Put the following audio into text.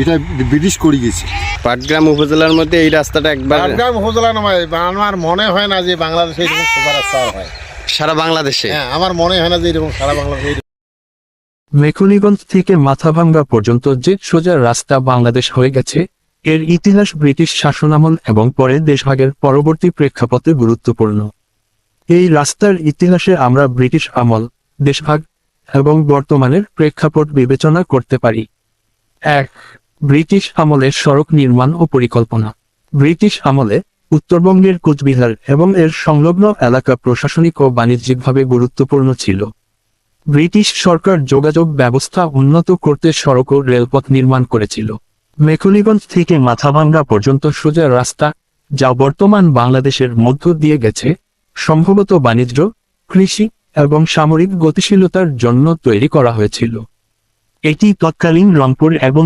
এটা ব্রিটিশ করিয়েছে পাটগ্রাম উপজেলার মধ্যে এই রাস্তাটা একবার ঝাড়গ্রাম উপজেলা নয় আমার মনে হয় না যে বাংলাদেশে এরকম সোজা রাস্তা হয়। সারা বাংলাদেশে? হ্যাঁ আমার মনে হয় না যে এরকম সারা বাংলাদেশে মেখলিগঞ্জ থেকে মাথাভাঙ্গা পর্যন্ত যে সোজা রাস্তা বাংলাদেশ হয়ে গেছে এর ইতিহাস ব্রিটিশ শাসনামল এবং পরে দেশভাগের পরবর্তী প্রেক্ষাপটে গুরুত্বপূর্ণ। এই রাস্তার ইতিহাসে আমরা ব্রিটিশ আমল দেশভাগ এবং বর্তমানের প্রেক্ষাপট বিবেচনা করতে পারি। এক ব্রিটিশ আমলের সড়ক নির্মাণ ও পরিকল্পনা। ব্রিটিশ আমলে উত্তরবঙ্গের কোচবিহার এবং এর সংলগ্ন এলাকা প্রশাসনিক ও বাণিজ্যিকভাবে গুরুত্বপূর্ণ ছিল। ব্রিটিশ সরকার যোগাযোগ ব্যবস্থা উন্নত করতে সড়ক ও রেলপথ নির্মাণ করেছিল। মেখলিগঞ্জ থেকে মাথাভাঙ্গা পর্যন্ত সোজা রাস্তা, যা বর্তমান বাংলাদেশের মধ্য দিয়ে গেছে, সম্ভবত বাণিজ্য, কৃষি এবং সামরিক গতিশীলতার জন্য তৈরি করা হয়েছিল। এটি তৎকালীন রংপুর এবং